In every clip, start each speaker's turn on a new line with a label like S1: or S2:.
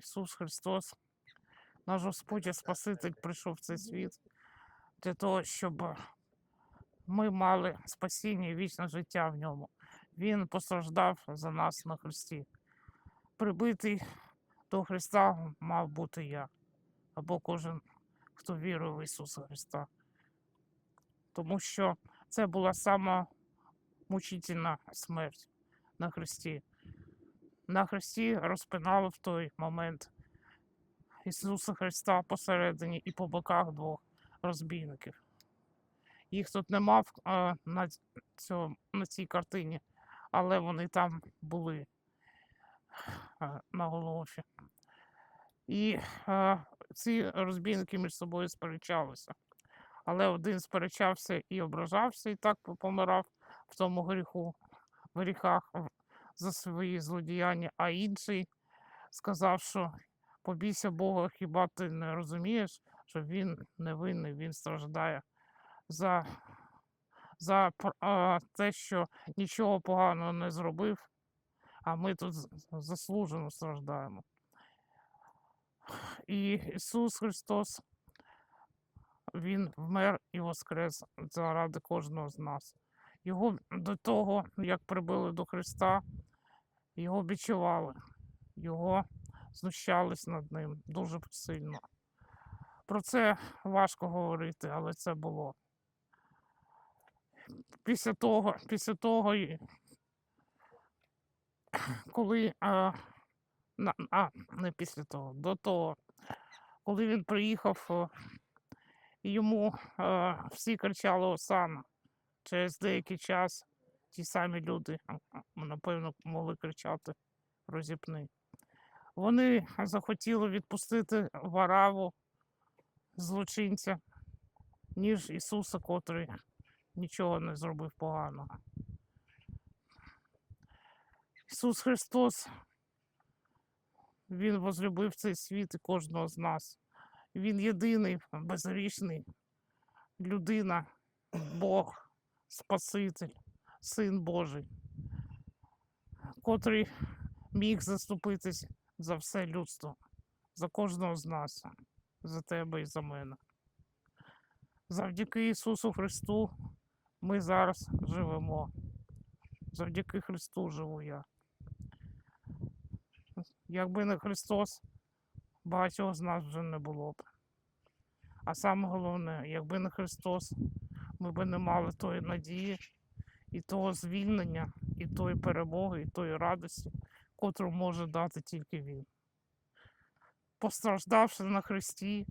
S1: Ісус Христос, наш Господь і Спаситель, прийшов в цей світ для того, щоб ми мали спасіння і вічне життя в ньому. Він постраждав за нас на Христі. Прибитий до Христа мав бути я, або кожен, хто вірує в Ісуса Христа. Тому що це була сама мучительна смерть на Христі. На Христі розпинали в той момент Ісуса Христа посередині і по боках двох розбійників. Їх тут нема а, на, цьому, на цій картині, але вони там були а, на Голгофі. І а, ці розбійники між собою сперечалися. Але один сперечався і ображався, і так помирав в тому гріху, в гріхах за свої злодіяння, а інший сказав, що побійся Бога, хіба ти не розумієш, що він невинний, він страждає за, за а, те, що нічого поганого не зробив, а ми тут заслужено страждаємо. І Ісус Христос, Він вмер і воскрес заради кожного з нас. Його до того, як прибили до Христа, його відчували, його знущались над ним дуже сильно. Про це важко говорити, але це було. Після того, після того, коли а, а, не після того, до того, коли він приїхав, йому а, всі кричали Осана. Через деякий час ті самі люди, напевно, могли кричати розіпни. Вони захотіли відпустити вараву злочинця, ніж Ісуса, котрий нічого не зробив поганого. Ісус Христос, Він возлюбив цей світ і кожного з нас. Він єдиний, безгрішний людина, Бог, Спаситель, Син Божий, котрий міг заступитись за все людство, за кожного з нас, за тебе і за мене. Завдяки Ісусу Христу ми зараз живемо. Завдяки Христу живу я. Якби не Христос, багатьох з нас вже не було б. А саме головне, якби не Христос, ми б не мали тої надії і того звільнення, і тої перемоги, і тої радості, котру може дати тільки Він. Постраждавши на Христі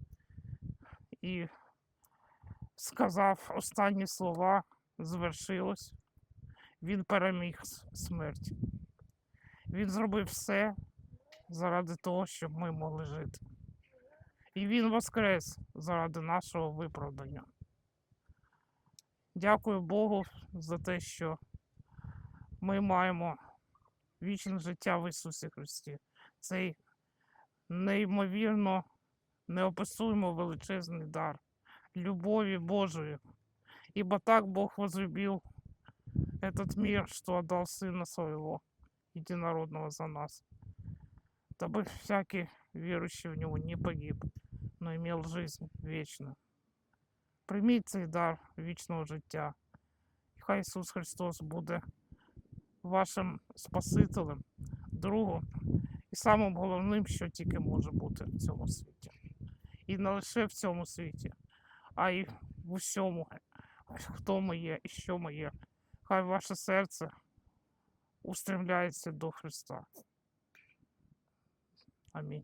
S1: і сказав останні слова, звершилось, він переміг смерть. Він зробив все заради того, щоб ми могли жити. І він воскрес заради нашого виправдання. Дякую Богу за те, що ми маємо вічне життя в Ісусі Христі. Цей неймовірно неописуємо величезний дар любові Божої. Ибо так Бог возлюбил этот мир, что отдал Сына Своего, единородного за нас, дабы всякий верующий в Него не погиб, но имел жизнь вечную. Прийміть цей дар вічного життя. І хай Ісус Христос буде вашим Спасителем, другом і самим головним, що тільки може бути в цьому світі. І не лише в цьому світі, а й в усьому, хто ми є і що ми є. Хай ваше серце устремляється до Христа. Амінь.